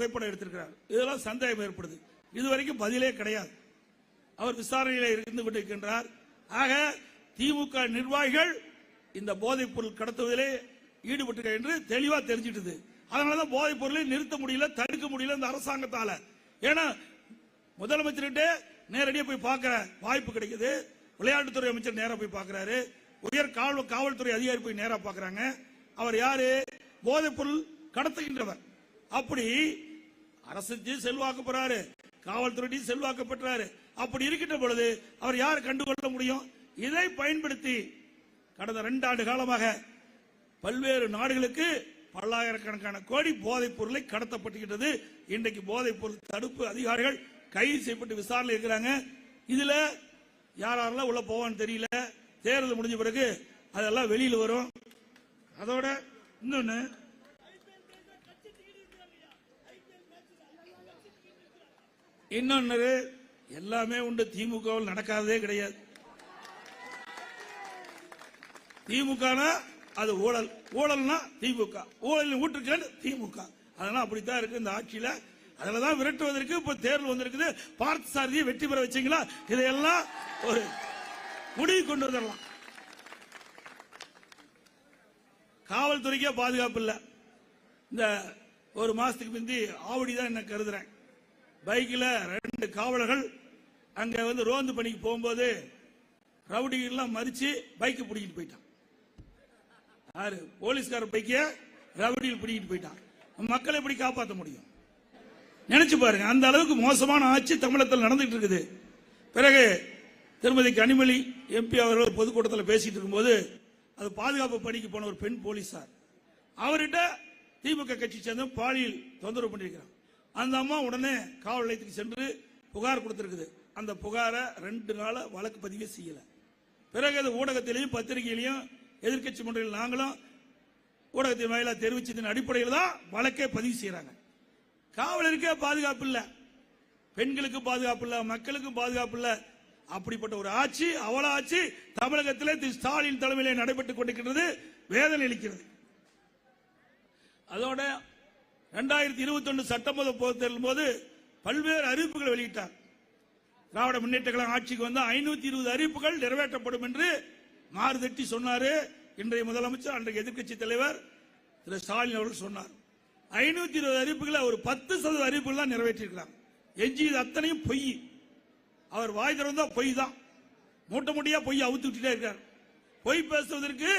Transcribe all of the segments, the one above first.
புகைப்படம் எடுத்திருக்கிறார். இதெல்லாம் சந்தேகம் ஏற்படுது. இதுவரைக்கும் பதிலே கிடையாது. அவர் விசாரணையில் இருந்து கொண்டிருக்கின்றார். ஆக திமுக நிர்வாகிகள் இந்த போதைப் பொருள் கடத்துவதிலே ஈடுபட்டு என்று தெளிவா தெரிஞ்சிட்டது. அதனாலதான் போதைப் பொருளை நிறுத்த முடியல தடுக்க முடியல இந்த அரசாங்கத்தால. ஏன்னா முதலமைச்சர்கிட்ட நேரடியா போய் பார்க்கிற வாய்ப்பு கிடைக்குது. விளையாட்டுத்துறை அமைச்சர் நேராக போய் பார்க்கிறாரு. உயர் காவல் காவல்துறை அதிகாரி போய் நேராக பார்க்கறாங்க. அவர் யாரு? போதைப் பொருள் கடத்துகின்றவர். அப்படி அரசு செல்வாக்கு பெறாரு காவல்துறையும் செல்வாக்கு பெற்றாரு. அப்படி இருக்கின்ற பொழுது அவர் யார் கண்டுகொள்ள முடியும்? இதை பயன்படுத்தி கடந்த ரெண்டு ஆண்டு காலமாக பல்வேறு நாடுகளுக்கு பல்லாயிரக்கணக்கான கோடி போதைப் பொருளை கடத்தப்பட்டுகின்றது. இன்றைக்கு போதைப் பொருள் தடுப்பு அதிகாரிகள் கைது செய்யப்பட்டு விசாரணை இருக்கிறாங்க. இதுல யாரெல்லாம் உள்ள போவான்னு தெரியல. தேர்தல் முடிஞ்ச பிறகு அதெல்லாம் வெளியில் வரும். அதோட இன்னொன்னு இன்னொன்னு எல்லாமே உண்டு. திமுகவில் நடக்காததே கிடையாது. திமுகனா அது ஊழல். ஊழல்னா திமுக. ஊழல் ஊற்றுக்கள் திமுக. அதெல்லாம் அப்படித்தான் இருக்கு இந்த ஆட்சியில. அதுலதான் விரட்டுவதற்கு இப்ப தேர்தல் வந்திருக்குது. பார்த்த சாரதியை வெற்றி பெற வச்சீங்களா? இதையெல்லாம் ஒரு முடிவு கொண்டு வந்துடலாம். காவல்துறைக்கே பாதுகாப்பு இல்லை. இந்த ஒரு மாசத்துக்கு முந்தி ஆவடி தான் என்ன கருதுறேன். பைக்கில் ரெண்டு காவலர்கள் அங்கே வந்து ரோந்து பணிக்கு போகும்போது ரவுடிகள்லாம் மறித்து பைக்கை பிடிக்கிட்டு போயிட்டான். யாரு? போலீஸ்கார பைக்கை ரவுடியில் பிடிக்கிட்டு போயிட்டான். மக்களை எப்படி காப்பாற்ற முடியும்? நினைச்சு பாருங்க அந்த அளவுக்கு மோசமான ஆட்சி தமிழகத்தில் நடந்துட்டு இருக்குது. பிறகு திருமதி கனிமொழி எம்பி அவர்கள் பொதுக்கூட்டத்தில் பேசிட்டு இருக்கும்போது அது பாதுகாப்பு பணிக்கு போன ஒரு பெண் போலீஸார். அவர்கிட்ட திமுக கட்சி சேர்ந்த பாலியல் தொந்தரவு பண்ணியிருக்கிறார் அந்த அம்மா உடனே காவல் நிலையத்துக்கு சென்று புகார் கொடுத்திருக்குது. அந்த புகாரை ரெண்டு நாள வழக்கு பதிவே செய்யல. பிறகு அது ஊடகத்திலையும் பத்திரிகையிலையும் எதிர்க்கட்சி மன்றில் நாங்களும் ஊடகத்தின் வாயிலாக தெரிவிச்சதன் அடிப்படையில் தான் வழக்கே பதிவு செய்யறாங்க. காவலருக்கே பாதுகாப்பு இல்லை. பெண்களுக்கு பாதுகாப்பு இல்லை. மக்களுக்கும் பாதுகாப்பு இல்லை. அப்படிப்பட்ட ஒரு ஆட்சி அவல ஆட்சி தமிழகத்திலே திரு ஸ்டாலின் தலைமையிலே நடைபெற்றுக் கொண்டிருக்கிறது. வேதனை அளிக்கிறது. அதோட ரெண்டாயிரத்தி இருபத்தி ஒன்று சட்டமன்ற தேர்தல் போது பல்வேறு அறிவிப்புகளை வெளியிட்டார். திராவிட முன்னேற்ற கழகம் ஆட்சிக்கு வந்த ஐநூத்தி இருபது அறிவிப்புகள் நிறைவேற்றப்படும் என்று மாறுதட்டி சொன்னாரு. இன்றைய முதலமைச்சர் அன்றைய எதிர்க்கட்சி தலைவர் திரு ஸ்டாலின் அவர்கள் சொன்னார். ஐநூத்தி இருபது அறிவிப்புகளை ஒரு பத்து சதவீத அறிவிப்புகள் தான் நிறைவேற்றிருக்கிறார் எஞ்சியது அத்தனையும் பொய். அவர் வாய் திறந்தா பொய் தான். மூட்டை மூட்டையா பொய் அவுத்துக்கிட்டே விட்டுட்டே இருக்கார். பொய் பேசுவதற்கு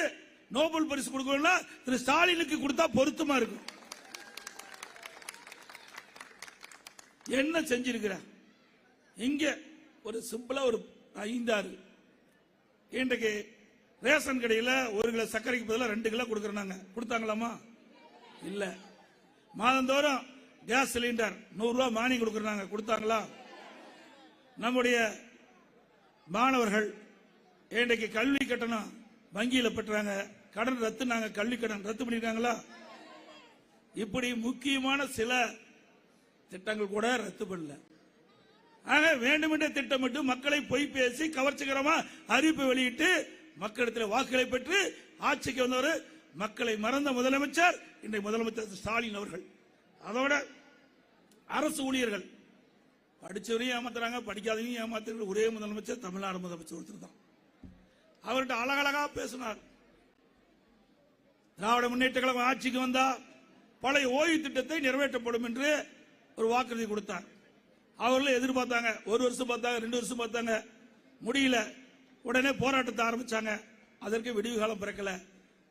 நோபல் பரிசு கொடுக்கணும்னா திரு ஸ்டாலினுக்கு கொடுத்தா பொருத்தமா இருக்கும் என்ன செஞ்சிருக்கிற இங்க ஒரு சிம்பிளா ஒரு ஐந்தாறு. இன்றைக்கு ரேஷன் கடையில் ஒரு கிலோ சர்க்கரைக்கு பதிலாக ரெண்டு கிலோ கொடுக்குறாங்க கொடுத்தாங்களாமா? இல்ல. மாதந்தோறும் கேஸ் சிலிண்டர் நூறுரூவா மானியம் கொடுக்குறாங்க கொடுத்தாங்களா? நம்முடைய மாணவர்கள் இன்றைக்கு கல்வி கட்டணம் வங்கியில் பெற்றாங்க. கடன் ரத்து நாங்கள் கல்வி கடன் ரத்து பண்ணியிருக்காங்களா இப்படி முக்கியமான சில திட்டங்கள் கூட ரத்து பண்ணல. ஆக வேண்டுமென்றே திட்டமிட்டு மக்களை பொய் பேசி கவர்ச்சிகரமா அறிவிப்பு வெளியிட்டு மக்களிடத்தில் வாக்குகளை பெற்று ஆட்சிக்கு வந்தவர் மக்களை மறந்த முதலமைச்சர் இன்றைய முதலமைச்சர் ஸ்டாலின் அவர்கள். அதோட அரசு ஊழியர்கள். படிச்சவரையும் ஏமாத்துறாங்க படிக்காதவரையும் ஏமாத்துற ஒரே முதலமைச்சர் தமிழ்நாடு முதலமைச்சர் ஒருத்தர் தான். அவர்கிட்ட அழகழகா பேசினார். திராவிட முன்னேற்ற கழகம் ஆட்சிக்கு வந்தா பழைய ஓய்வு திட்டத்தை நிறைவேற்றப்படும் என்று ஒரு வாக்குறுதி கொடுத்தார் அவர்களும் எதிர்பார்த்தாங்க. ஒரு வருஷம் பார்த்தாங்க ரெண்டு வருஷம் பார்த்தாங்க. முடியல. உடனே போராட்டத்தை ஆரம்பிச்சாங்க. அதற்கு விடிவு காலம் பிறக்கல.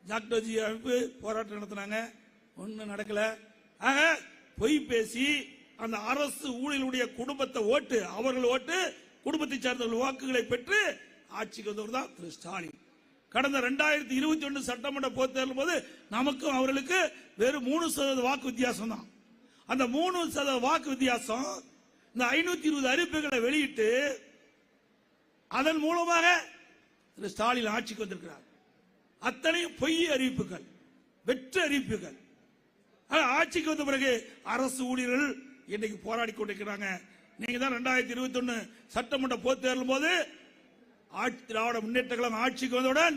ஜாக்டோஜி அமைப்பு போராட்டம் நடத்தினாங்க. ஒன்றும் நடக்கல. ஆக பொய் பேசி அந்த அரசு ஊழியர்களுடைய குடும்பத்தை ஓட்டு அவர்கள் ஓட்டு குடும்பத்தை சார்ந்தவர்கள் வாக்குகளை பெற்று ஆட்சிக்கு வந்தவர் தான் திரு ஸ்டாலின். கடந்த ரெண்டாயிரத்தி இருபத்தி ஒன்று சட்டமன்ற பொதுத் தேர்தல் போது நமக்கும் அவர்களுக்கு வெறும் மூணு சதவீத வாக்கு வித்தியாசம் தான் அந்த மூணு சதவீத வாக்கு வித்தியாசம் இந்த ஐநூத்தி இருபது அறிவிப்புகளை வெளியிட்டு அதன் மூலமாக திரு ஸ்டாலின் ஆட்சிக்கு வந்திருக்கிறார். அத்தனையும் பொய் அறிவிப்புகள் வெற்று அறிவிப்புகள். ஆட்சிக்கு வந்த பிறகு அரசு ஊழியர்கள் இன்னைக்கு போராடி கொண்டிருக்கிறாங்க. நீங்க தான் ரெண்டாயிரத்தி இருபத்தி ஒன்னு சட்டமன்ற பொதுத் தேர்தல் போது ஆட்சி திராவிட முன்னேற்ற கழகம் ஆட்சிக்கு வந்தவுடன்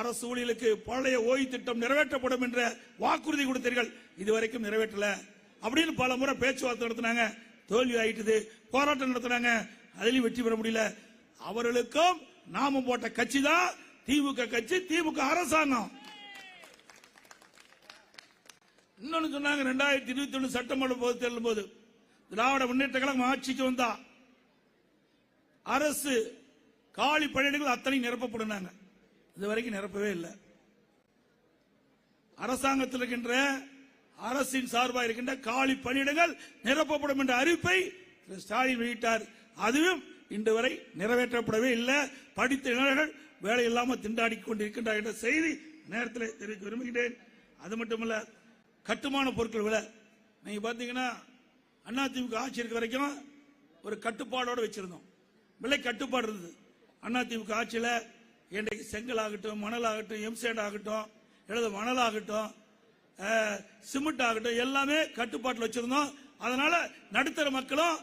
அரசு ஊழியர்களுக்கு பழைய ஓய்வு திட்டம் நிறைவேற்றப்படும் என்ற வாக்குறுதி கொடுத்தீர்கள். இதுவரைக்கும் நிறைவேற்றல. அப்படின்னு பல முறை பேச்சுவார்த்தை நடத்தினாங்க. தோல்வி ஆயிட்டுது. போராட்டம் நடத்தினாங்க. அதுலயும் வெற்றி பெற முடியல. அவர்களுக்கும் நாம போட்ட கட்சி தான் திமுக கட்சி திமுக அரசாங்கம். இன்னொன்னு சொன்னாங்க ரெண்டாயிரத்தி இருபத்தி ஒண்ணு சட்டமன்ற போது தேர்தல் போது. திராவிட முன்னேற்ற கழகம் ஆட்சிக்கு வந்தா. அரசு காலி பணியிடங்கள் அத்தனை நிரப்பப்படுனாங்க. இது வரைக்கும் நிரப்பவே இல்லை. அரசாங்கத்தில் இருக்கின்ற அரசின் சார்பாக இருக்கின்ற காலி பணியிடங்கள் நிரப்பப்படும் என்ற அறிவிப்பை திரு ஸ்டாலின் வெளியிட்டார். அதுவும் இன்று வரை நிறைவேற்றப்படவே இல்லை. படித்த இளைஞர்கள் வேலை இல்லாமல் திண்டாடி கொண்டிருக்கின்றார் என்ற செய்தி நேரத்தில் தெரிவிக்க விரும்புகிறேன். அது மட்டுமல்ல கட்டுமான பொருட்கள் விலை. நீங்க பாத்தீங்கன்னா அதிமுக ஆட்சி இருக்க வரைக்கும் ஒரு கட்டுப்பாடோடு வச்சிருந்தோம். விலை கட்டுப்பாடு இருந்தது. அதிமுக ஆட்சியில் இன்றைக்கு செங்கல் ஆகட்டும் மணல் ஆகட்டும் எம்சேட் ஆகட்டும் எழுத மணல் ஆகட்டும் சிமெண்ட் ஆகட்டும் எல்லாமே கட்டுப்பாட்டில் வச்சிருந்தோம். அதனால நடுத்தர மக்களும்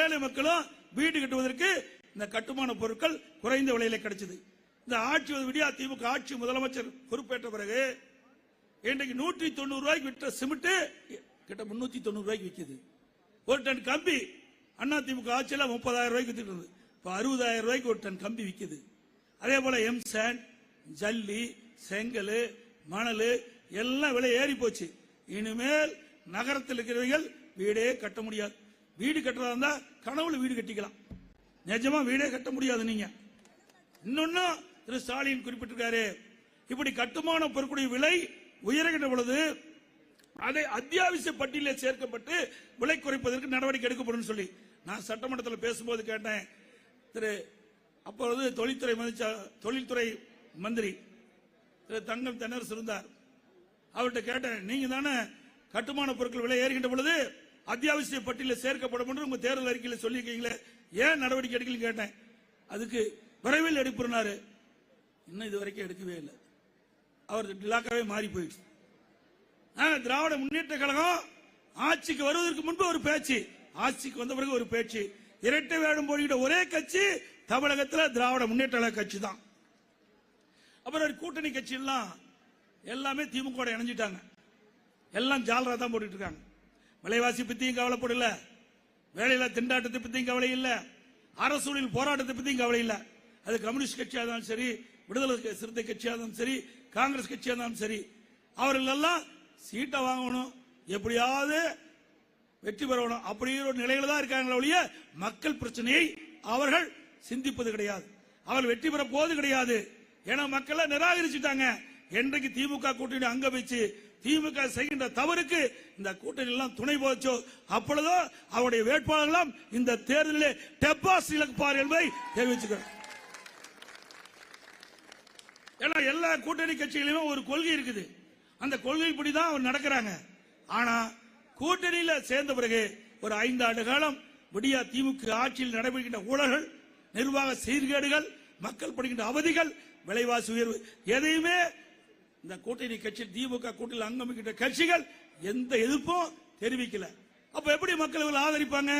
ஏழை மக்களும் வீடு கட்டுவதற்கு இந்த கட்டுமான பொருட்கள் குறைந்த விலையில கிடைச்சது. இந்த ஆட்சி விடியா திமுக ஆட்சி முதலமைச்சர் பொறுப்பேற்ற பிறகு இன்றைக்கு நூற்றி தொண்ணூறு ரூபாய்க்கு விற்ற சிமெண்ட் கிட்ட முன்னூத்தி தொண்ணூறு ரூபாய்க்கு விற்கிது. ஒரு டன் கம்பி அண்ணா திமுக ஆட்சியில் முப்பதாயிரம் ரூபாய்க்கு வித்துட்டு இருந்தது. இப்போ அறுபதாயிரம் ரூபாய்க்கு ஒரு டன் கம்பி விற்கிது. அதே போல எம் ஜல்லி செங்கல் மணல் எல்லாம் விலை ஏறி போச்சு. இனிமேல் நகரத்தில் இருக்கிறவர்கள் வீடே கட்ட முடியாது. வீடு கட்டுறதா இருந்தா கனவுல வீடு கட்டிக்கலாம். நிஜமா வீடே கட்ட முடியாது நீங்க. இன்னொன்னு திரு ஸ்டாலின் குறிப்பிட்டிருக்காரு இப்படி கட்டுமான பொருட்களுடைய விலை உயர்கின்ற பொழுது அதை அத்தியாவசிய பட்டியலில் சேர்க்கப்பட்டு விலை குறைப்பதற்கு நடவடிக்கை எடுக்கப்படும் சொல்லி நான் சட்டமன்றத்தில் பேசும்போது கேட்டேன். திரு அப்பொழுது தொழில்துறை தொழில்துறை மந்திரி திரு தங்கம் தென்னரசு இருந்தார். அவர்கிட்ட கேட்டேன் நீங்க தானே கட்டுமான பொருட்கள் விலை ஏறுகின்ற பொழுது அத்தியாவசிய பட்டியலில் சேர்க்கப்படும் என்று உங்க தேர்தல் அறிக்கையில் சொல்லியிருக்கீங்களே ஏன் நடவடிக்கை எடுக்கலன்னு கேட்டேன். அதுக்கு விரைவில் எடுப்பினாரு இன்னும் இது வரைக்கும் எடுக்கவே இல்லை. அவர் இலாக்காவே மாறி போயிடுச்சு. ஆனா, திராவிட முன்னேற்ற கழகம் ஆட்சிக்கு வருவதற்கு முன்பு ஒரு பேச்சு ஆட்சிக்கு வந்த பிறகு ஒரு பேச்சு. இரட்டை வேடம் போடுகிற ஒரே கட்சி தமிழகத்தில் திராவிட முன்னேற்ற கழக கட்சி தான் அப்புறம் கூட்டணி கட்சி எல்லாம் எல்லாமே திமுக இணைஞ்சிட்டாங்க. எல்லாம் ஜாலரா தான் போட்டுட்டு இருக்காங்க விலைவாசி பத்தியும் கவலைப்படல. வேலையில திண்டாட்டத்தை பத்தியும் கவலை இல்ல அரசூழில் போராட்டத்தை பத்தியும் கவலை இல்ல அது கம்யூனிஸ்ட் கட்சியா இருந்தாலும் சரி விடுதலை சிறுத்தை கட்சியா இருந்தாலும் சரி காங்கிரஸ் கட்சியா இருந்தாலும் சரி அவர்கள் எல்லாம் சீட்டை வாங்கணும். எப்படியாவது வெற்றி பெறணும். அப்படிங்கிற ஒரு நிலையில தான் இருக்காங்களே ஒழிய மக்கள் பிரச்சனையை அவர்கள் சிந்திப்பது கிடையாது. அவர்கள் வெற்றி பெற போவது கிடையாது. ஏன்னா மக்களை நிராகரிச்சுட்டாங்க. என்றைக்கு திமுக கூட்டணி அங்க வச்சு திமுக செய்கின்ற தவறுக்கு இந்த கூட்டணி எல்லாம் துணை போச்சோ. அப்பொழுதோ அவருடைய வேட்பாளர்களும் இந்த தேர்தலிலே டெபாஸ் இழப்பார் என்பதை தெரிவிச்சுக்கிறேன் ஏன்னா எல்லா கூட்டணி கட்சிகளிலுமே ஒரு கொள்கை இருக்குது. அந்த கொள்கைப்படி தான் அவர் நடக்கிறாங்க. ஆனா கூட்டணியில சேர்ந்த பிறகு ஒரு ஐந்து ஆண்டு காலம் விடியா திமுக ஆட்சியில் நடைபெறுகின்ற ஊழல்கள் நிர்வாக சீர்கேடுகள் மக்கள் படுகின்ற அவதிகள் விலைவாசி உயர்வு எதையுமே இந்த கூட்டணி கட்சி திமுக கூட்டணியில் அங்கமிக்கின்ற கட்சிகள் எந்த எதிர்ப்பும் தெரிவிக்கல. அப்ப எப்படி மக்கள் இவர்கள் ஆதரிப்பாங்க?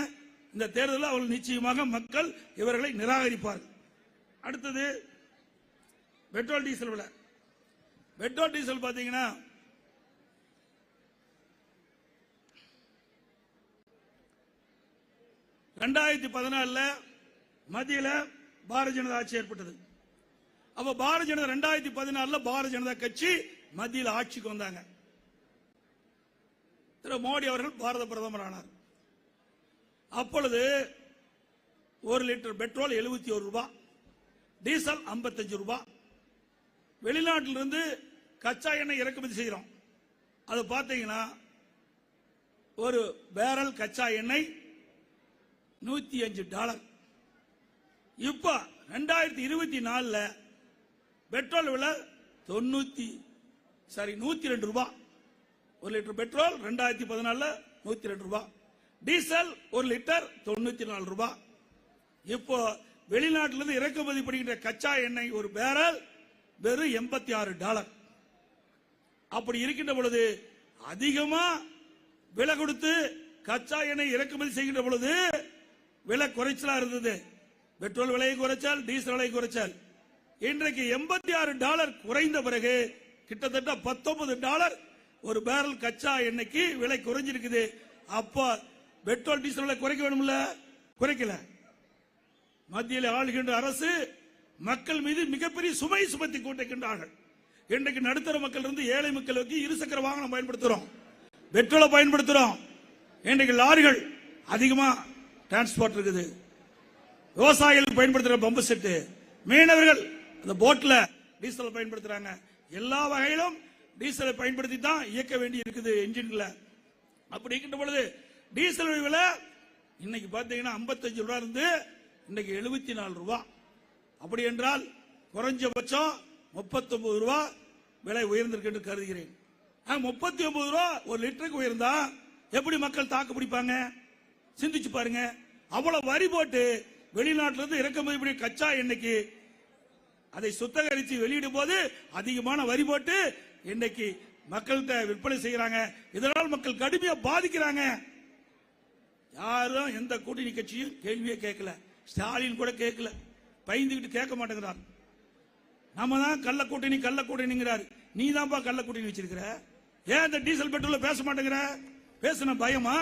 இந்த தேர்தலில் அவர்கள் நிச்சயமாக மக்கள் இவர்களை நிராகரிப்பார்கள். அடுத்தது பெட்ரோல் டீசல் விலை. பெட்ரோல் டீசல் பாத்தீங்கன்னா ரெண்டாயிரத்தி பதினாலுல மத்தியில் பாரதிய ஜனதா ஆட்சி ஏற்பட்டது. அப்ப பாரதிய ஜனதா ரெண்டாயிரத்தி பதினாலுல பாரதிய ஜனதா கட்சி மத்தியில் ஆட்சிக்கு வந்தாங்க. திரு மோடி அவர்கள் பாரத பிரதமர் ஆனார். அப்பொழுது ஒரு லிட்டர் பெட்ரோல் எழுபத்தி ஒரு ரூபாய் டீசல் 55 ரூபாய். வெளிநாட்டிலிருந்து கச்சா எண்ணெய் இறக்குமதி செய்கிறோம் அது பார்த்தீங்கன்னா ஒரு பேரல் கச்சா எண்ணெய் நூத்தி அஞ்சு டாலர். இப்ப ரெண்டாயிரத்தி இருபத்தி நாலுல பெட்ரோல் விலை தொண்ணூத்தி சாரி நூத்தி ரெண்டு ரூபாய் ஒரு லிட்டர் பெட்ரோல் ரெண்டாயிரத்தி பதினாலுல நூத்தி ரெண்டு ரூபாய் டீசல் ஒரு லிட்டர் தொண்ணூத்தி நாலு ரூபாய் இப்போ வெளிநாட்டிலிருந்து இறக்குமதி பண்ணுகின்ற கச்சா எண்ணெய் ஒரு பேரல் வெறும் எண்பத்தி ஆறு டாலர். அப்படி இருக்கின்ற பொழுது அதிகமா விலை கொடுத்து கச்சா எண்ணெய் இறக்குமதி செய்கின்ற பொழுது விலை குறைச்சலா இருந்தது. பெட்ரோல் விலையை குறைச்சால் டீசல் விலையை குறைச்சால். இன்றைக்கு எண்பத்தி ஆறு டாலர் குறைந்த பிறகு கிட்டத்தட்ட பத்தொன்பது டாலர் ஒரு பேரல் கச்சா எண்ணெய்க்கு விலை குறைஞ்சிருக்குது. அப்போ பெட்ரோல் டீசல் குறைக்க வேணும்ல? குறைக்கல. மத்தியில் ஆளுகின்ற அரசு மக்கள் மீது மிகப்பெரிய சுமை சுமத்தி கொண்டிருக்கின்றார்கள். இன்றைக்கு நடுத்தர மக்கள் இருந்து ஏழை மக்களுக்கு இருசக்கர வாகனம் பயன்படுத்துறோம். பெட்ரோலை பயன்படுத்துறோம். இன்றைக்கு லாரிகள் அதிகமா டிரான்ஸ்போர்ட் இருக்குது. விவசாயிகள் பயன்படுத்துற பம்பு செட்டு. மீனவர்கள் அந்த போட்ல டீசல் பயன்படுத்துறாங்க. எல்லா வகையிலும் டீசலை பயன்படுத்தி தான் இயக்க வேண்டி இருக்குது என்ஜின்ல அப்படி இருக்கின்ற பொழுது டீசல் விலை இன்னைக்கு பாத்தீங்கன்னா ஐம்பத்தஞ்சு ரூபா இருந்து இன்னைக்கு எழுபத்தி நாலு ரூபா. அப்படி என்றால் குறைஞ்சபட்சம் 39 ரூபா விலை உயர்ந்திருக்கு என்று கருதுகிறேன். முப்பத்தி ஒன்பது ரூபா ஒரு லிட்டருக்கு உயர்ந்தா எப்படி மக்கள் தாக்கு பிடிப்பாங்க? சிந்திச்சு பாருங்க. அவ்வளவு வரி போட்டு வெளிநாட்டிலிருந்து இறக்குமதி கச்சா எண்ணெய்க்கு அதை சுத்தகரித்து வெளியிடும் போது அதிகமான வரி போட்டு இன்னைக்கு மக்கள்கிட்ட விற்பனை செய்யறாங்க. இதனால் மக்கள் கடுமையா பாதிக்கிறாங்க. யாரும் எந்த கூட்டணி கட்சியும் கேள்வியே கேட்கல. ஸ்டாலின் கூட கேட்கல. பயந்துகிட்டு கேட்க மாட்டேங்கிறார். நம்ம தான் கள்ள கூட்டணி கள்ள கூட்டணிங்கிறார். நீ தான்ப்பா கள்ள கூட்டணி வச்சிருக்கிற? ஏன் இந்த டீசல் பெட்ரோல்ல பேச மாட்டேங்கிற? பேசுன பயமா?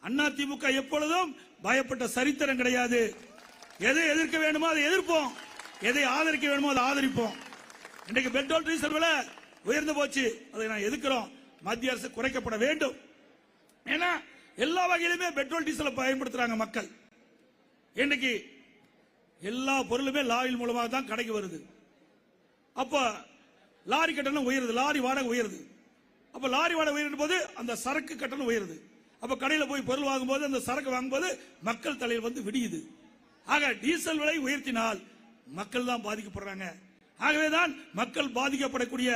அண்ணா திமுக எப்பொழுதும் பயப்பட்ட சரித்திரம் கிடையாது. எதை எதிர்க்க வேணுமோ அதை எதிர்ப்போம். எதை ஆதரிக்க வேணுமோ அதை ஆதரிப்போம். இன்றைக்கு பெட்ரோல் டீசல் விலை உயர்ந்து போச்சு. அதை நான் எதிர்க்கிறோம். மத்திய அரசு குறைக்கப்பட வேண்டும். ஏன்னா எல்லா வகையிலுமே பெட்ரோல் டீசலை பயன்படுத்துறாங்க மக்கள். இன்னைக்கு எல்லா பொருளுமே லாரி மூலமாக தான் கடைக்கு வருது. அப்ப லாரி கட்டணம் உயருது. லாரி வாடகை உயருது. அப்ப லாரி வாடகை உயரும் போது அந்த சரக்கு கட்டணம் உயருது. அப்ப கடையில் போய் பொருள் வாங்கும்போது அந்த சரக்கு வாங்கும்போது மக்கள் தலையில் வந்து விடியுது. ஆக டீசல் விலை உயர்த்தினால் மக்கள் தான் பாதிக்கப்படுறாங்க. ஆகவேதான் மக்கள் பாதிக்கப்படக்கூடிய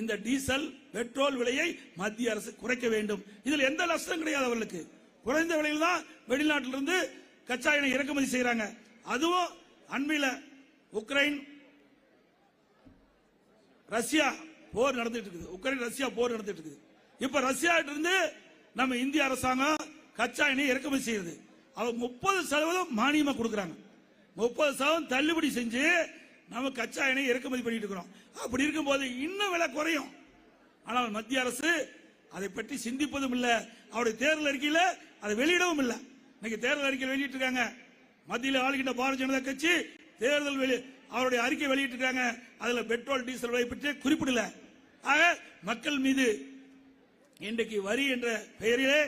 இந்த டீசல் பெட்ரோல் விலையை மத்திய அரசு குறைக்க வேண்டும். இதில் எந்த நஷ்டம் கிடையாது அவர்களுக்கு. குறைந்த விலையில் தான் வெளிநாட்டிலிருந்து கச்சா எண்ணெய் இறக்குமதி செய்யறாங்க அதுவும் அண்மையில் உக்ரைன் ரஷ்யா போர் நடந்துட்டு இருக்குது. உக்ரைன் ரஷ்யா போர் நடந்துட்டு இருக்குது. இப்ப ரஷ்யா இருந்து நம்ம இந்திய அரசாங்கம் கச்சா எண்ணெய் இறக்குமதி செய்யுது. அவங்க முப்பது சதவீதம் மானியமா கொடுக்குறாங்க. முப்பது சதவீதம் தள்ளுபடி செஞ்சு நம்ம கச்சா எண்ணெய் இறக்குமதி பண்ணிட்டு இருக்கிறோம். அப்படி இருக்கும்போது இன்னும் விலை குறையும். ஆனால் மத்திய அரசு அதை பற்றி சிந்திப்பதும் இல்லை. அவருடைய தேர்தல் அறிக்கையில் அதை வெளியிடவும் இல்லை. இன்னைக்கு தேர்தல் அறிக்கை வெளியிட்டு இருக்காங்க. மத்தியில் ஆளுகின்ற பாரதிய ஜனதா கட்சி தேர்தல் வெளி அவருடைய அறிக்கை வெளியிட்டிருக்காங்க அதுல பெட்ரோல் டீசல் விலை பற்றி குறிப்பிடல. ஆக மக்கள் மீது இன்றைக்கு வரி என்ற பெயரிலே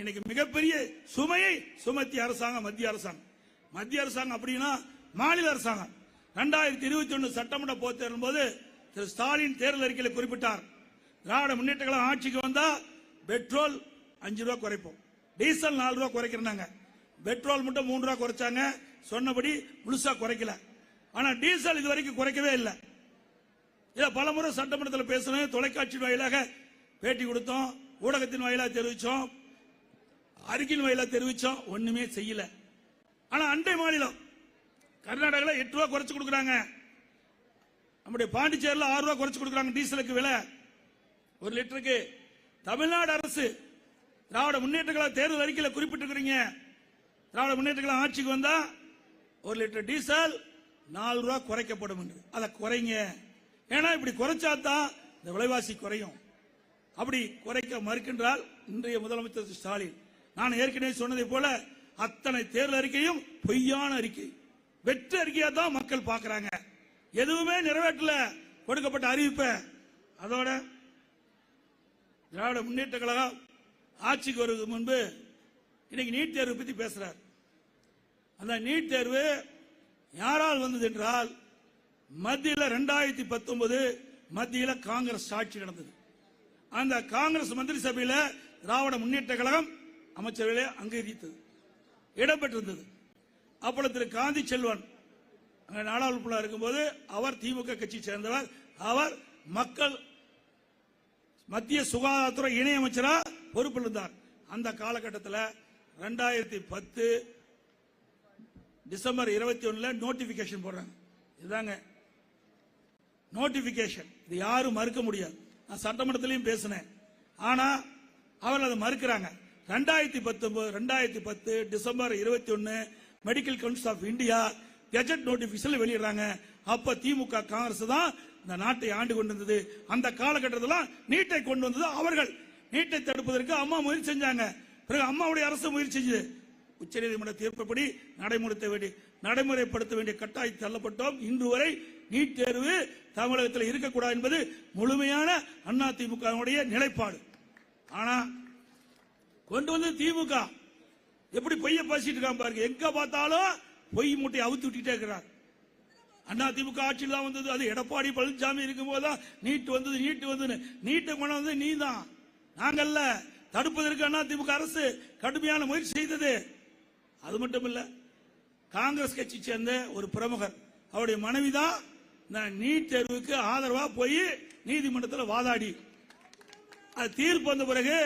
இன்னைக்கு மிகப்பெரிய சுமையை சுமத்திய அரசாங்கம் மத்திய அரசாங்கம். மத்திய அரசாங்கம் அப்படின்னா மாநில அரசாங்கம். ரெண்டாயிரத்தி இருபத்தி ஒன்னு சட்டமன்ற பொதுத் தேர்தல் போது திரு ஸ்டாலின் தேர்தல் அறிக்கையில் குறிப்பிட்டார். திராவிட முன்னேற்ற கழகம் ஆட்சிக்கு வந்தா பெட்ரோல் அஞ்சு ரூபா குறைப்போம். டீசல் நாலு ரூபா குறைக்கிறாங்க பெட்ரோல் மட்டும் மூணு ரூபா குறைச்சாங்க. சொன்னபடி முழுசா குறைக்கல. ஆனா டீசல் இது வரைக்கும் குறைக்கவே இல்லை. இதை பலமுறை சட்டமன்றத்தில் பேசணும். தொலைக்காட்சி வாயிலாக பேட்டி கொடுத்தோம். ஊடகத்தின் வாயிலாக தெரிவிச்சோம். அறிக்கையின் வாயிலாக தெரிவிச்சோம். ஒண்ணுமே செய்யலை. ஆனா அண்டை மாநிலம். கர்நாடகாவில் எட்டு ரூபா குறைச்சு கொடுக்குறாங்க. நம்முடைய பாண்டிச்சேரியில் ஆறு ரூபா குறைச்சு கொடுக்குறாங்க டீசலுக்கு விலை. ஒரு லிட்டருக்கு. தமிழ்நாடு அரசு திராவிட முன்னேற்ற தேர்தல் அறிக்கையில் குறிப்பிட்டிருக்கிறீங்க. திராவிட முன்னேற்ற ஆட்சிக்கு வந்தா ஒரு லிட்டர் டீசல் நாலு ரூபா குறைக்கப்படும் என்று. அதை குறைங்க. ஏன்னா இப்படி குறைச்சாதான் இந்த விலைவாசி குறையும். அப்படி குறைக்க மறுக்கின்றால் இன்றைய முதலமைச்சர் ஸ்டாலின். நான் ஏற்கனவே சொன்னதை போல அத்தனை தேர்தல் அறிக்கையும் பொய்யான அறிக்கை. வெற்று அறிக்கையா தான் மக்கள் பாக்குறாங்க எதுவுமே நிறைவேற்றல. கொடுக்கப்பட்ட அறிவிப்பை. அதோட திராவிட முன்னேற்ற கழகம் ஆட்சிக்கு வருவதற்கு முன்பு இன்னைக்கு நீட் தேர்வு பத்தி பேசுறார். அந்த நீட் தேர்வு யாரால் வந்தது என்றால் மத்தியில் ரெண்டாயிரத்தி பத்தொன்பது மத்தியில் காங்கிரஸ் ஆட்சி நடந்தது. அந்த காங்கிரஸ் மந்திரி சபையில் திராவிட முன்னேற்ற கழகம் அமைச்சர்களே அங்கீகரித்தது. இடம்பெற்றிருந்தது. அப்பொழுது திரு காந்தி செல்வன் அங்க நாடாளுமன்ற இருக்கும்போது அவர் திமுக கட்சி சேர்ந்தவர். அவர் மக்கள் மத்திய சுகாதாரத்துறை இணையமைச்சராக பொறுப்பில் இருந்தார் அந்த காலகட்டத்தில் ரெண்டாயிரத்தி பத்து டிசம்பர் இருபத்தி ஒன்றில் நோட்டிபிகேஷன் போடுறாங்க. இதுதாங்க நோட்டிபிகேஷன் இது யாரும் மறுக்க முடியாது. நான் சட்டமன்றத்திலையும் பேசினேன். ஆனா அவர்கள் அதை மறுக்கிறாங்க. ரெண்டாயிரத்தி பத்தொன்பது ரெண்டாயிரத்தி பத்து டிசம்பர் இருபத்தி ஒன்னு medical council of India gazette notification வெளியிடுறாங்க. அப்ப திமுக காங்கிரஸ் தான் இந்த நாட்டை ஆண்டு கொண்டிருந்தது அந்த காலகட்டத்தில் நீட்டை கொண்டு வந்தது அவர்கள். நீட்டை தடுப்பதற்கு அம்மா முயற்சி செஞ்சாங்க. பிறகு அம்மாவுடைய அரசு முயற்சி செஞ்சது. உச்சநீதிமன்ற தீர்ப்புப்படி நடைமுறைத்த வேண்டிய நடைமுறைப்படுத்த வேண்டிய கட்டாயம் தள்ளப்பட்டோம். இன்று வரை நீட் தேர்வு தமிழகத்தில் இருக்கக்கூடாது என்பது முழுமையான அதிமுகவுடைய நிலைப்பாடு. ஆனா கொண்டு வந்து திமுக. எப்படி பொய்ய பேசிட்டு இருக்கான் பாருங்க. எங்க பார்த்தாலும் பொய் மூட்டையை அவுத்து விட்டுட்டே இருக்கிறார். அண்ணா திமுக ஆட்சியில் வந்தது. அது எடப்பாடி பழனிசாமி இருக்கும் போதுதான் நீட் வந்தது நீட் வந்தது நீட்டு மனம் வந்து நீ தான் நாங்கல்ல தடுப்பதற்கு அண்ணா திமுக அரசு கடுமையான முயற்சி செய்தது. அது மட்டும் இல்ல காங்கிரஸ் கட்சி சேர்ந்த ஒரு பிரமுகர். அவருடைய மனைவி தான் இந்த நீட் தேர்வுக்கு ஆதரவா போய் நீதிமன்றத்தில் வாதாடி. அது தீர்ப்பு வந்த பிறகு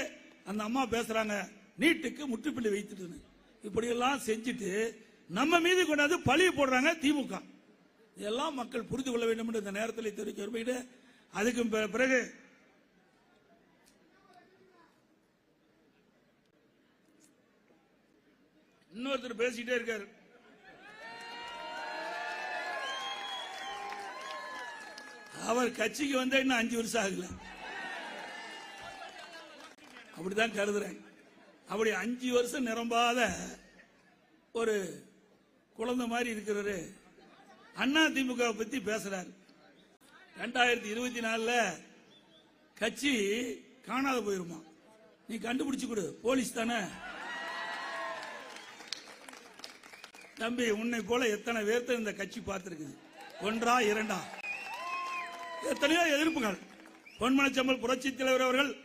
அந்த அம்மா பேசுறாங்க நீட்டுக்கு முற்றுப்புள்ளி வைத்துட்டு இப்படி எல்லாம் செஞ்சுட்டு நம்ம மீது கொண்டாந்து பழி போடுறாங்க திமுக. இதெல்லாம் மக்கள் புரிந்து கொள்ள வேண்டும் என்று இந்த நேரத்தில் தெரிவிக்க விரும்பிட்டு அதுக்கு பிறகு இன்னொருத்தர் பேசிட்டே இருக்காரு. அவர் கட்சிக்கு வந்த இன்னும் அஞ்சு வருஷம் ஆகல. அப்படிதான் கருதுறேன். அப்படி அஞ்சு வருஷம் நிரம்பாத ஒரு குழந்தை மாதிரி இருக்கிறவரு அண்ணா திமுக பத்தி பேசுறாரு. ரெண்டாயிரத்தி இருபத்தி நாலுல கட்சி காணாத போயிருமா? நீ கண்டுபிடிச்சு கொடு. போலீஸ் தானே? தம்பி உன்னை போல எத்தனை பேர்த்த இந்த கட்சி பார்த்திருக்குது? ஒன்றா இரண்டா? எத்தனையோ எதிர்ப்புகள். பொன்மனச்சம்பல் புரட்சி தலைவர் அவர்கள்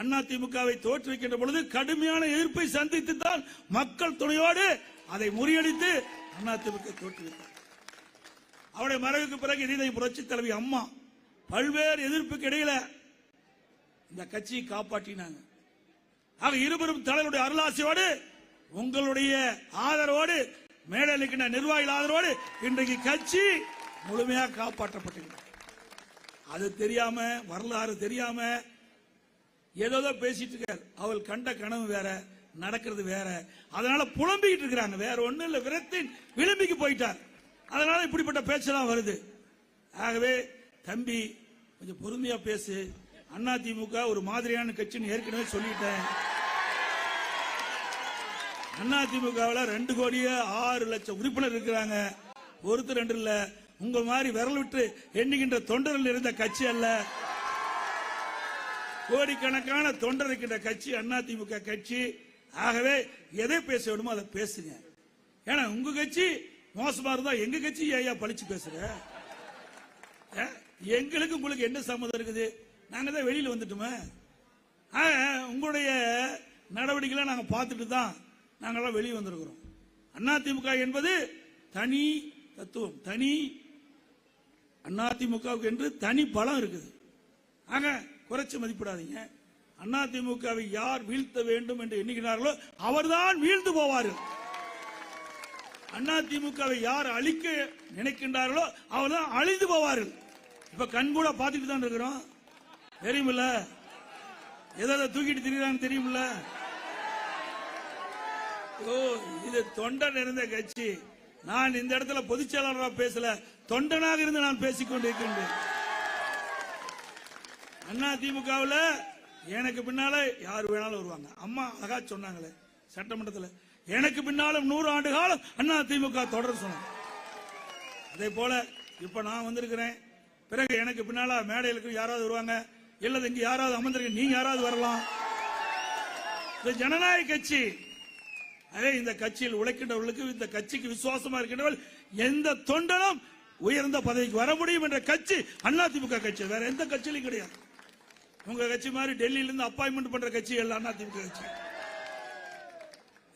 அண்ணா திமுகவை தோற்றுவிக்கின்ற பொழுது கடுமையான எதிர்ப்பை சந்தித்து தான் மக்கள் துணையோடு அதை முறியடித்து அண்ணா திமுக தோற்றுவித்தார். அவருடைய மறைவுக்கு பிறகு நீதை புரட்சி தலைவி அம்மா பல்வேறு எதிர்ப்புக்கு இடையில இந்த கட்சியை காப்பாற்றினாங்க. ஆக இருவரும் தலைவருடைய அருளாசியோடு உங்களுடைய ஆதரவோடு மேடையில் இருக்கின்ற நிர்வாகிகள் ஆதரவோடு இன்றைக்கு கட்சி முழுமையாக காப்பாற்றப்பட்டிருக்கிறது. அது தெரியாம வரலாறு தெரியாம ஏதோ பேசிட்டு இருக்கார். அவள் கண்ட கனவு வேற நடக்கிறது வேற. அதனால புலம்பிக்கிட்டு இருக்கிறாங்க. வேற ஒன்றும் இல்ல. விரத்தின் விளிம்பிக்கு போயிட்டார். அதனால இப்படிப்பட்ட பேச்செல்லாம் வருது. ஆகவே தம்பி கொஞ்சம் பொறுமையா பேசு. அண்ணா திமுக ஒரு மாதிரியான கட்சின்னு ஏற்கனவே சொல்லிட்டேன். அண்ணா திமுகவில் ரெண்டு கோடியே ஆறு லட்சம் உறுப்பினர் இருக்கிறாங்க. ஒருத்தர் ரெண்டு இல்ல. உங்க மாதிரி விரல் விட்டு எண்ணுகின்ற தொண்டர்கள் இருந்த கட்சி அல்ல. கோடிக்கணக்கான தொண்டர் இருக்கின்ற கட்சி அண்ணா திமுக கட்சி. ஆகவே எதை பேச வேணுமோ அதை பேசுங்க. ஏன்னா உங்க கட்சி மோசமா இருந்தா எங்க கட்சி ஐயா பழிச்சு பேசுற? எங்களுக்கு உங்களுக்கு என்ன சம்மதம் இருக்குது? நாங்க தான் வெளியில வந்துட்டோமே. உங்களுடைய நடவடிக்கைகளை நாங்க பார்த்துட்டு தான் நாங்கெல்லாம் வெளியே வந்திருக்கிறோம். அதிமுக என்பது தனி தத்துவம் தனி அதிமுகவுக்கு என்று தனி பலம் இருக்குது. ஆக குறைச்சு மதிப்பிடாதீங்க. அண்ணா திமுகவை யார் வீழ்த்த வேண்டும் என்று எண்ணுகிறார்களோ அவர்தான் வீழ்ந்து போவார்கள் திமுகவை யார் அழிக்க நினைக்கின்றார்களோ அவர்தான் அழிந்து போவார்கள் இப்ப கண் கூட பார்த்துட்டு தான் இருக்கிறோம். தெரியுமில்ல? எதை தூக்கிட்டு திரிகிறான்னு தெரியுமில்ல? ஓ இது தொண்டன் இருந்த கட்சி. நான் இந்த இடத்துல பொதுச் செயலாளராக பேசல. தொண்டனாக இருந்து நான் பேசிக்கொண்டிருக்கின்றேன். அண்ணா திமுகவில் எனக்கு பின்னால யார் வேணாலும் வருவாங்க. அம்மா அழகா சொன்னாங்களே சட்டமன்றத்தில். எனக்கு பின்னாலும் நூறு ஆண்டு காலம் அண்ணா திமுக தொடர் சொன்னாங்க. அதே போல இப்ப நான் வந்திருக்கிறேன். பிறகு எனக்கு பின்னால மேடையிலுக்கு யாராவது வருவாங்க? இல்லது இங்க யாராவது அமர்ந்திருக்க நீங்க யாராவது வரலாம். இது ஜனநாயக கட்சி. அதே இந்த கட்சியில் உழைக்கின்றவர்களுக்கு இந்த கட்சிக்கு விசுவாசமா இருக்கின்றவர்கள் எந்த தொண்டனும் உயர்ந்த பதவிக்கு வர முடியும் என்ற கட்சி அதிமுக கட்சி. வேற எந்த கட்சியிலும் கிடையாது. உங்க கட்சி மாதிரி டெல்லியில இருந்து அப்பாயின்மெண்ட் பண்ற கட்சி எல்லாம் அதிமுக கட்சி.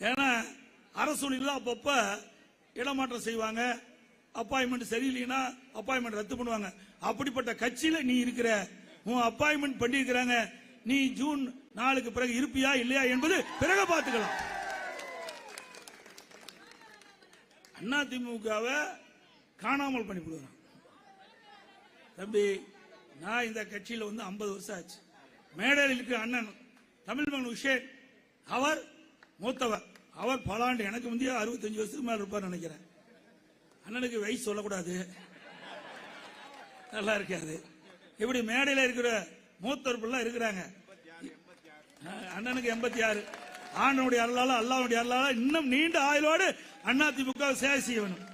ஏன்னா அரசூழில் அப்பப்ப இடமாற்றம் செய்வாங்க அப்பாயின்மெண்ட் சரியில்லைன்னா அப்பாயின்மெண்ட் ரத்து பண்ணுவாங்க. அப்படிப்பட்ட கட்சியில நீ இருக்கிற உன் அப்பாயின்மெண்ட் பண்ணியிருக்கிறாங்க நீ ஜூன் நாளுக்கு பிறகு இருப்பியா இல்லையா என்பது பிறகு பார்த்துக்கலாம். அண்ணா காணாமல் காணாமல் கொடுக்குறான் தம்பி நான் இந்த கட்சியில் வந்து 50 வருஷம் ஆச்சு. மேடையில் இருக்கிற அண்ணன் தமிழ் மகன் உஷேன். அவர் மூத்தவர். அவர் பல ஆண்டு எனக்கு முந்தைய அறுபத்தஞ்சு வருஷத்துக்கு மேல இருப்பார் நினைக்கிறேன். அண்ணனுக்கு வயசு சொல்லக்கூடாது. நல்லா இருக்காது. இப்படி மேடையில் இருக்கிற மூத்தவர்கள் இருக்கிறாங்க. அண்ணனுக்கு எண்பத்தி ஆறு. ஆண்டனுடைய அருளால அல்லாவுடைய அருளால இன்னும் நீண்ட ஆயுளோடு அதிமுக சேவை செய்ய வேணும்.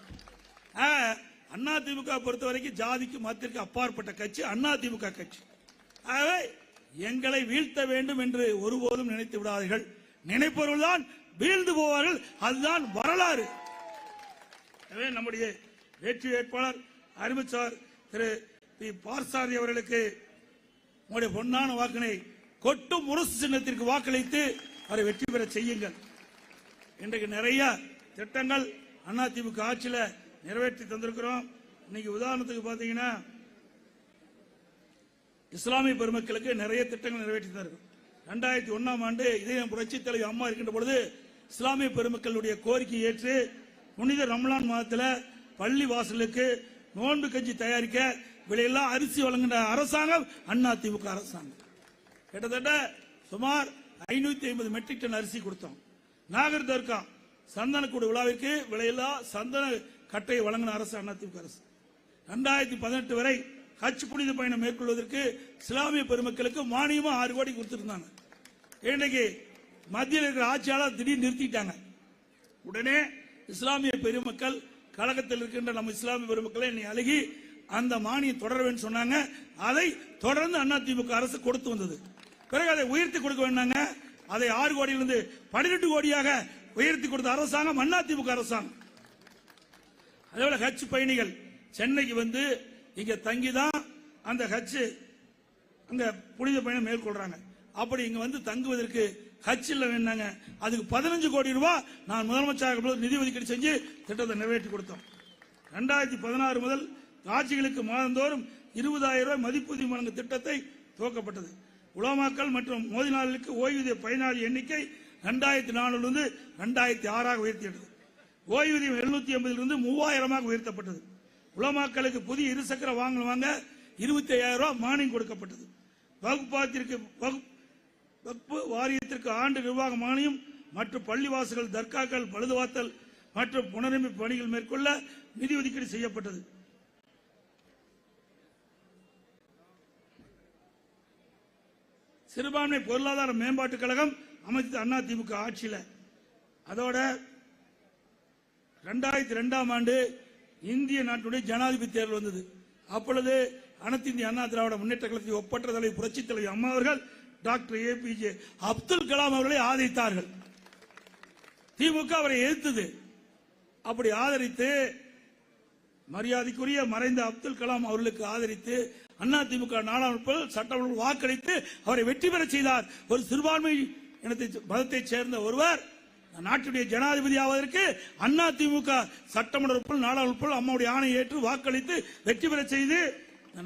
அண்ணா திமுக பொறுத்த வரைக்கும் ஜாதிக்கு மதத்திற்கு அப்பாற்பட்ட கட்சி அண்ணா திமுக கட்சி. ஆகவே எங்களை வீழ்த்த வேண்டும் என்று ஒருபோதும் நினைத்து விடாதீர்கள். நினைப்பவர்கள் தான் வீழ்ந்து போவார்கள். அதுதான் வரலாறு. எனவே நம்முடைய வெற்றி வேட்பாளர் அறிவிச்சார் திரு பி. பார்சாரி அவர்களுக்கு உங்களுடைய பொன்னான வாக்கினை கொட்டும் முரசு சின்னத்திற்கு வாக்களித்து அவரை வெற்றி பெற செய்யுங்கள். இன்றைக்கு நிறைய திட்டங்கள் அதிமுக ஆட்சியில் நிறைவேற்றி தந்திருக்கிறோம். இன்னைக்கு உதாரணத்துக்கு பாத்தீங்கன்னா இஸ்லாமிய பெருமக்களுக்கு நிறைய திட்டங்கள் நிறைவேற்றி தந்திருக்கும் ரெண்டாயிரத்தி ஒன்னாம் ஆண்டு இதே புரட்சி தலைவி அம்மா இருக்கின்ற பொழுது இஸ்லாமிய பெருமக்களுடைய கோரிக்கை ஏற்று புனித ரம்லான் மாதத்தில் பள்ளி வாசலுக்கு நோன்பு கஞ்சி தயாரிக்க விலையெல்லாம் அரிசி வழங்குகிற அரசாங்கம் அண்ணா திமுக அரசாங்கம். கிட்டத்தட்ட சுமார் ஐநூத்தி ஐம்பது மெட்ரிக் டன் அரிசி கொடுத்தோம். நாகர் தர்கா சந்தனக்கூடு விழாவிற்கு விலையில்லா சந்தன கட்டையை வழங்கின அரசு அதிமுக அரசு. ரெண்டாயிரத்தி பதினெட்டு வரை ஹஜ் புனித பயணம் மேற்கொள்வதற்கு இஸ்லாமிய பெருமக்களுக்கு மானியமா ஆறு கோடி கொடுத்திருந்தாங்க. இன்னைக்கு மத்தியில் இருக்கிற ஆட்சியாளர் திடீர் நிறுத்திட்டாங்க. உடனே இஸ்லாமிய பெருமக்கள் கழகத்தில் இருக்கின்ற நம்ம இஸ்லாமிய பெருமக்களை என்னை அழுகி அந்த மானியம் தொடர வேண்டும் சொன்னாங்க. அதை தொடர்ந்து அதிமுக அரசு கொடுத்து வந்தது. பிறகு அதை உயர்த்தி கொடுக்க வேண்டாங்க. அதை ஆறு கோடியிலிருந்து பன்னிரெண்டு கோடியாக உயர்த்தி கொடுத்த அரசாங்கம் அதிமுக அரசாங்கம். அதேபோல ஹஜ் பயணிகள் சென்னைக்கு வந்து இங்க தங்கிதான் அந்த ஹஜ் அங்க புனித பயணம் மேற்கொள்றாங்க. அப்படி இங்க வந்து தங்குவதற்கு ஹஜ் இல்ல வேணாங்க அதுக்கு பதினஞ்சு கோடி ரூபாய் நான் முதலமைச்சராக நிதி ஒதுக்கீடு செஞ்சு திட்டத்தை நிறைவேற்றி கொடுத்தோம். ரெண்டாயிரத்தி பதினாறு முதல் காட்சிகளுக்கு மாதந்தோறும் இருபதாயிரம் ரூபாய் மதிப்பூதியம் வழங்கும் திட்டத்தை துவக்கப்பட்டது. உலமாக்கல் மற்றும் மோதினாளர்களுக்கு ஓய்வூதிய பயனாளி எண்ணிக்கை ரெண்டாயிரத்தி நாலுலிருந்து ரெண்டாயிரத்தி ஆறாக உயர்த்தியது. ஓய்வூதியம் எழுநூத்தி எண்பதிலிருந்து மூவாயிரமாக உயர்த்தப்பட்டது. உலமாக்களுக்கு புதிய இருசக்கர வாங்கல் வாங்க இருபத்தி ஐயாயிரம் ரூபாய் மானியம் கொடுக்கப்பட்டது. வகுப்பாத்திற்கு வகுப்பு வாரியத்திற்கு ஆண்டு நிர்வாக மானியம் மற்றும் பள்ளிவாசல்கள் தர்காக்கள் பழுதுவாத்தல் மற்றும் புனரமைப்பு பணிகள் மேற்கொள்ள நிதி ஒதுக்கீடு செய்யப்பட்டது. சிறுபான்மை பொருளாதார மேம்பாட்டுக் கழகம் அமைச்சது அண்ணா திமுக ஆட்சியில். அதோட ரெண்டாயிரத்தி ரெண்டாம் ஆண்டு இந்திய நாட்டுடைய ஜனாதிபதி தேர்தல் வந்தது. அப்பொழுது அனைத்து இந்திய அண்ணா திராவிட முன்னேற்ற கழகத்தில் ஒப்பற்ற தலைவர் புரட்சி தலைவர் அம்மா அவர்கள் doctor A P J Abdul Kalam அவர்களை ஆதரித்தார்கள். திமுக அவரை எதிர்த்தது. அப்படி ஆதரித்து மரியாதைக்குரிய மறைந்த அப்துல் கலாம் அவர்களுக்கு ஆதரித்து அண்ணா திமுக நாடாளுமன்ற சட்டமன்ற வாக்களித்து அவரை வெற்றி பெற செய்தார். ஒரு சிறுபான்மை இனத்தை மதத்தைச் சேர்ந்த ஒருவர் நாட்டுடைய ஜனாதிபதி ஆவதற்கு அண்ணா திமுக சட்டமன்ற உறுப்பினர் நாடாளுமன்ற அம்மாவுடைய ஆணை ஏற்று வாக்களித்து வெற்றி பெற செய்து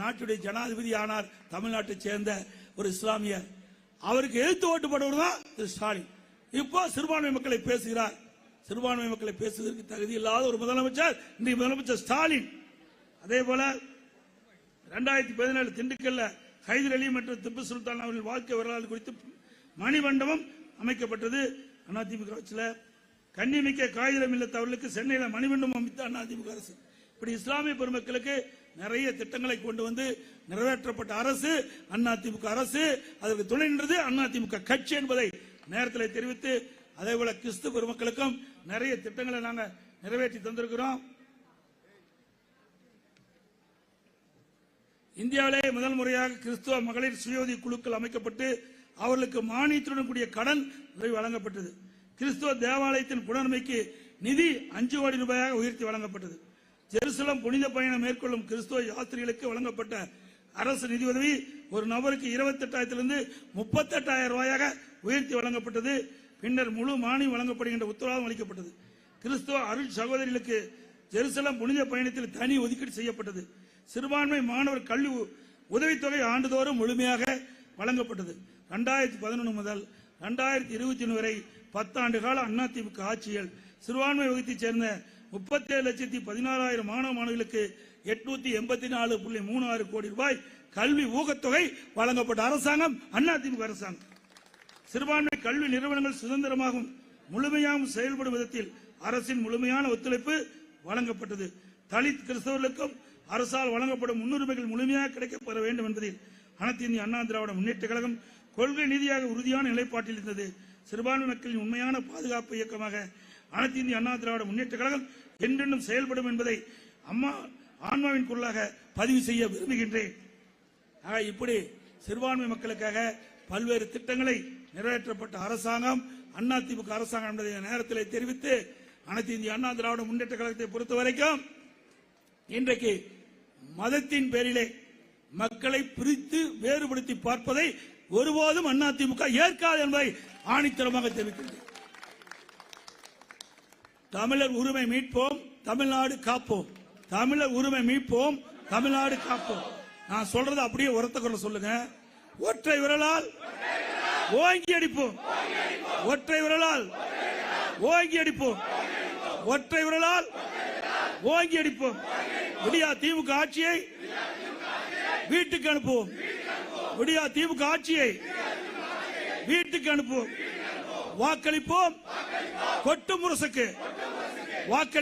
நாட்டுடைய ஜனாதிபதி ஆனார். தமிழ்நாட்டை சேர்ந்த ஒரு இஸ்லாமியர். அவருக்கு எழுத்து ஓட்டுப்படுவர் தான் திரு ஸ்டாலின். இப்போ சிறுபான்மை மக்களை பேசுகிறார். சிறுபான்மை மக்களை பேசுவதற்கு தகுதி இல்லாத ஒரு முதலமைச்சர் இன்றைய முதலமைச்சர் ஸ்டாலின். அதே போல இரண்டாயிரத்தி பதினேழு திண்டுக்கல்ல ஹைதர் அலி மற்றும் திப்பு சுல்தான் அவர்கள் வாழ்க்கை வரலாறு குறித்து மணிமண்டபம் அமைக்கப்பட்டது. அதிமுக ஆட்சியில் கண்ணிமிக்க காகிதம் இல்லத்தவர்களுக்கு சென்னையில் மணிமண்டபம் அமைத்த அதிமுக அரசு. இப்படி இஸ்லாமிய பெருமக்களுக்கு நிறைய திட்டங்களை கொண்டு வந்து நிறைவேற்றப்பட்ட அரசு அதிமுக அரசு அதற்கு துணை நின்றது அதிமுக கட்சி என்பதை நேரத்தில் தெரிவித்து அதே போல கிறிஸ்து பெருமக்களுக்கும் நிறைய திட்டங்களை நாங்கள் நிறைவேற்றி தந்திருக்கிறோம். இந்தியாவிலே முதல் முறையாக கிறிஸ்துவ மகளிர் சுயோதி குழுக்கள் அமைக்கப்பட்டு அவர்களுக்கு மானியத்துடன் கூடிய கடன் உதவி வழங்கப்பட்டது. கிறிஸ்துவ தேவாலயத்தின் புனர்மைக்கு நிதி அஞ்சு கோடி ரூபாயாக உயர்த்தி வழங்கப்பட்டது. ஜெருசலம் புனித பயணம் மேற்கொள்ளும் கிறிஸ்துவ யாத்திரிகளுக்கு வழங்கப்பட்ட அரசு நிதி உதவி ஒரு நபருக்கு இருபத்தி எட்டாயிரத்திலிருந்து முப்பத்தி எட்டாயிரம் ரூபாயாக உயர்த்தி வழங்கப்பட்டது. பின்னர் முழு மானியம் வழங்கப்படுகின்ற உத்தரவாதம் அளிக்கப்பட்டது. கிறிஸ்துவ அருள் சகோதரிகளுக்கு ஜெருசலம் புனித பயணத்தில் தனி ஒதுக்கீடு செய்யப்பட்டது. சிறுபான்மை மாணவர் கல்வி உதவித்தொகை ஆண்டுதோறும் முழுமையாக வழங்கப்பட்டது. இரண்டாயிரத்தி பதினொன்று முதல் ரெண்டாயிரத்தி இருபத்தி ஒன்று வரை பத்தாண்டு கால அதிமுக ஆட்சியில் சிறுபான்மை வகுத்தைச் சேர்ந்த முப்பத்தி ஏழு லட்சத்தி பதினாறாயிரம் மாணவ மாணவிகளுக்கு எட்நூத்தி எண்பத்தி நாலு புள்ளி மூணு ஆறு கோடி ரூபாய் கல்வி ஊக்கத்தொகை வழங்கப்பட்ட அரசாங்கம் அதிமுக அரசாங்கம். சிறுபான்மை கல்வி நிறுவனங்கள் சுதந்திரமாகவும் முழுமையாகவும் செயல்படும் விதத்தில் அரசின் முழுமையான ஒத்துழைப்பு வழங்கப்பட்டது. தலித் கிறிஸ்தவர்களுக்கும் அரசால் வழங்கப்படும் முன்னுரிமைகள் முழுமையாக கிடைக்கப்பெற வேண்டும் என்பதில் அனைத்து இந்திய அண்ணா திராவிட முன்னேற்ற கழகம் கொள்கை நிதியாக உறுதியான நிலைப்பாட்டில் இருந்தது. சிறுபான்மை மக்களின் உண்மையான பாதுகாப்பு இயக்கமாக அனைத்து இந்திய அண்ணா திராவிட முன்னேற்ற கழகம் என்றென்றும் செயல்படும் என்பதை அம்மா ஆன்மாவின் குரலாக பதிவு செய்ய விரும்புகின்றேன். ஆக இப்படி சிறுபான்மை மக்களுக்காக பல்வேறு திட்டங்களை நிறைவேற்றப்பட்ட அரசாங்கம் அண்ணா திமுக அரசாங்கம் என்பதை நேரத்தில் தெரிவித்து அனைத்து இந்திய அண்ணா திராவிட முன்னேற்ற கழகத்தை பொறுத்த வரைக்கும் இன்றைக்கு மதத்தின் பேரிலே மக்களை பிரித்து வேறுபடுத்தி பார்ப்பதை ஒருபோதும் அதிமுக ஏற்காது என்பதை ஆணித்தரமாக தெரிவிக்கின்றேன். தமிழர் உரிமை மீட்போம் தமிழ்நாடு காப்போம். தமிழர் உரிமை மீட்போம் தமிழ்நாடு காப்போம். நான் சொல்றது அப்படியே உரத்த குரல் சொல்லுங்க. ஒற்றை விரலால் ஓங்கி அடிப்போம். ஒற்றை விரலால் ஓங்கி அடிப்போம். ஒற்றை விரலால் ஓங்கி அடிப்போம். விடியா திமுக ஆட்சியை வீட்டுக்கு அனுப்புவோம். விடியா திமுக ஆட்சியை வீட்டுக்கு அனுப்புவோம். வாக்களிப்போம். கொட்டு முரசுக்கு வாக்களி